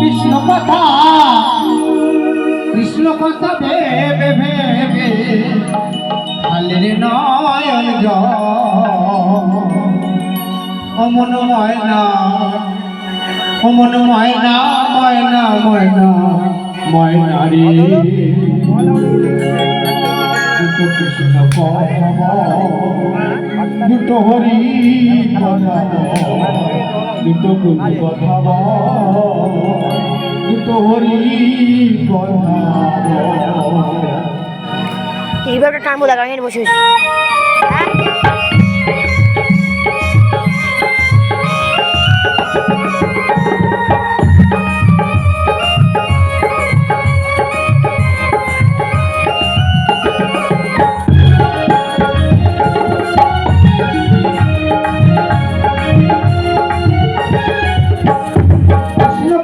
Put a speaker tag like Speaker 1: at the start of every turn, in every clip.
Speaker 1: কৃষ্ণ কথা কৃষ্ণ কথা ভেবে ভেবে খালের নয়ন অমন ময়না অমন ময়না ময়না ময়না ময়না রে। কৃষ্ণ দুটো হরি দুটো গুরু কথা দুটো হরি
Speaker 2: এইভাবে টানবো লাগা এখানে বসে বসে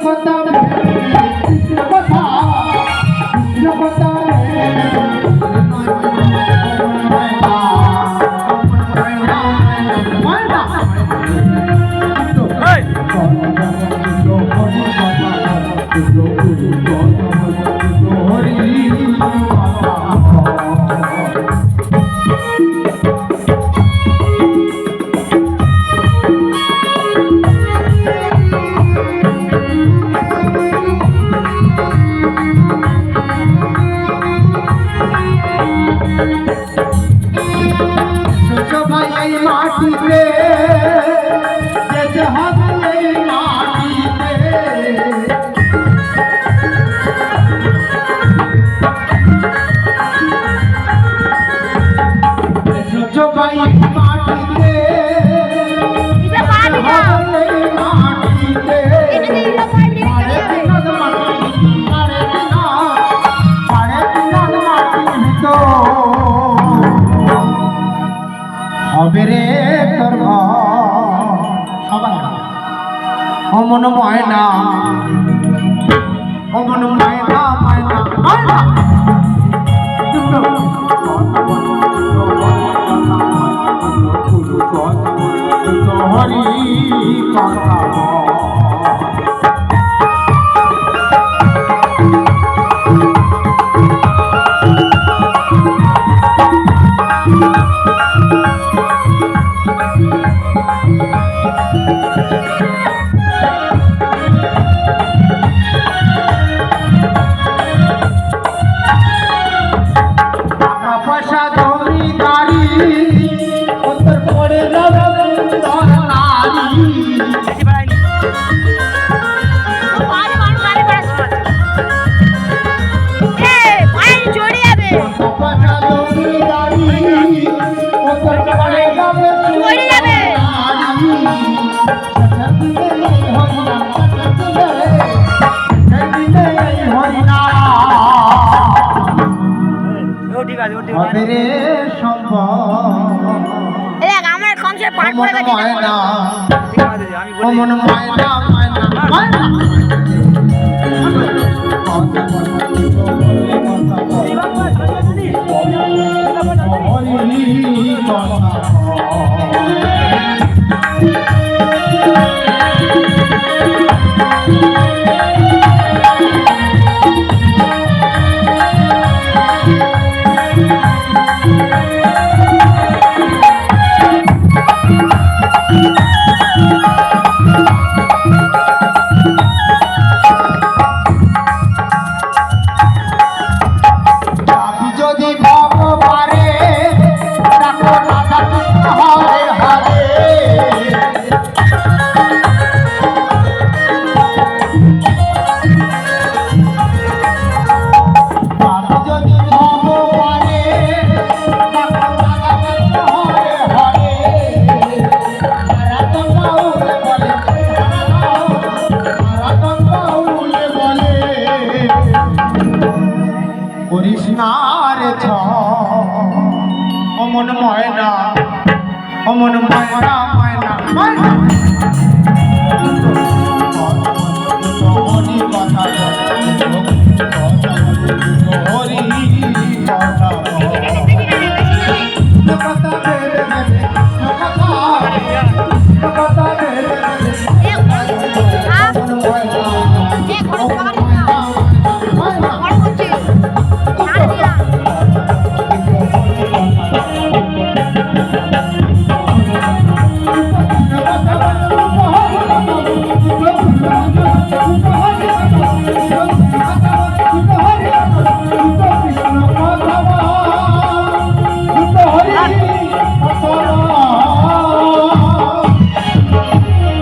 Speaker 1: cuánta রে তোর অমন ময়না অমন ময়না ময়না। ময়না 好好好。আমার কমসে পড়ে
Speaker 2: অমন গেছে ময়না অমন ময়না ময়না ময়না
Speaker 1: অমন ময়না অমন ময়না ময়না। ময়না